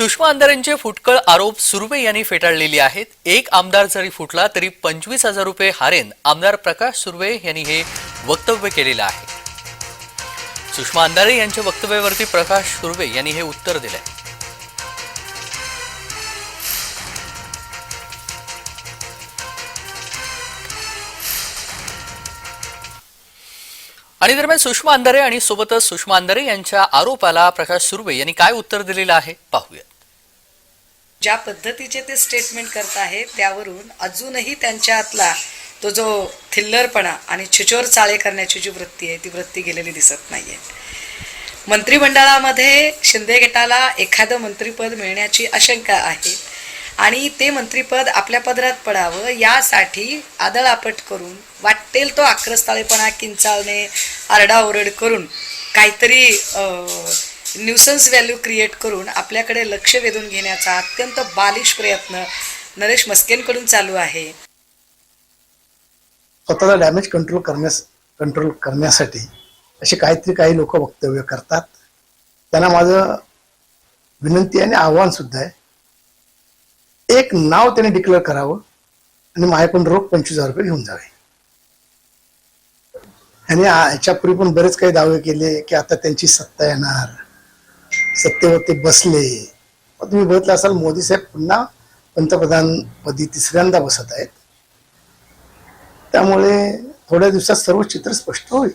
सुषमा अंधारेंचे फुटकळ आरोप सुर्वे यांनी फेटाळलेले आहेत. एक आमदार जरी फुटला तरी पंचवीस हजार रुपये हारेन आमदार प्रकाश सुर्वे यांनी हे वक्तव्य केलेलं आहे. सुषमा अंधारे यांच्या वक्तव्यावरती प्रकाश सुर्वे यांनी हे उत्तर दिलंय. आणि दरम्यान सुषमा अंधारे आणि सोबतच सुषमा अंधारे यांच्या आरोपाला प्रकाश सुर्वे यांनी काय उत्तर दिलेलं आहे? पाहूया. ज्या पद्धतीचे ते स्टेटमेंट करत आहेत त्यावरून अजूनही त्यांच्यातला तो जो थिल्लरपणा आणि छिचोर चाळे करण्याची जी वृत्ती आहे ती वृत्ती गेलेली दिसत नाही आहे मंत्रिमंडळामध्ये शिंदे गटाला एखादं मंत्रिपद मिळण्याची आशंका आहे आणि ते मंत्रिपद आपल्या पदरात पडावं यासाठी आदळापट करून वाटेल तो आक्रस्ताळेपणा किंचाळणे आरडाओरड करून काहीतरी न्यूसन्स व्हॅल्यू क्रिएट करून आपल्याकडे लक्ष वेधून घेण्याचा अत्यंत बालिश प्रयत्न नरेश मस्केनकडून चालू आहे. स्वतःला डॅमेज कंट्रोल करण्यास कंट्रोल करण्यासाठी असे काहीतरी काही लोक वक्तव्य करतात. त्यांना माझं विनंती आणि आव्हान सुद्धा आहे. एक नाव त्याने डिक्लेअर करावं आणि माझ्याकडून रोख पंचवीस हजार रुपये घेऊन जावे. आणि याच्यापूर्वी पण बरेच काही दावे केले की आता त्यांची सत्ता येणार. सत्तेवरती बसले. मग तुम्ही बघितलं असाल मोदी साहेब पुन्हा पंतप्रधानपदी तिसऱ्यांदा बसत आहेत. त्यामुळे थोड्या दिवसात सर्व चित्र स्पष्ट होईल.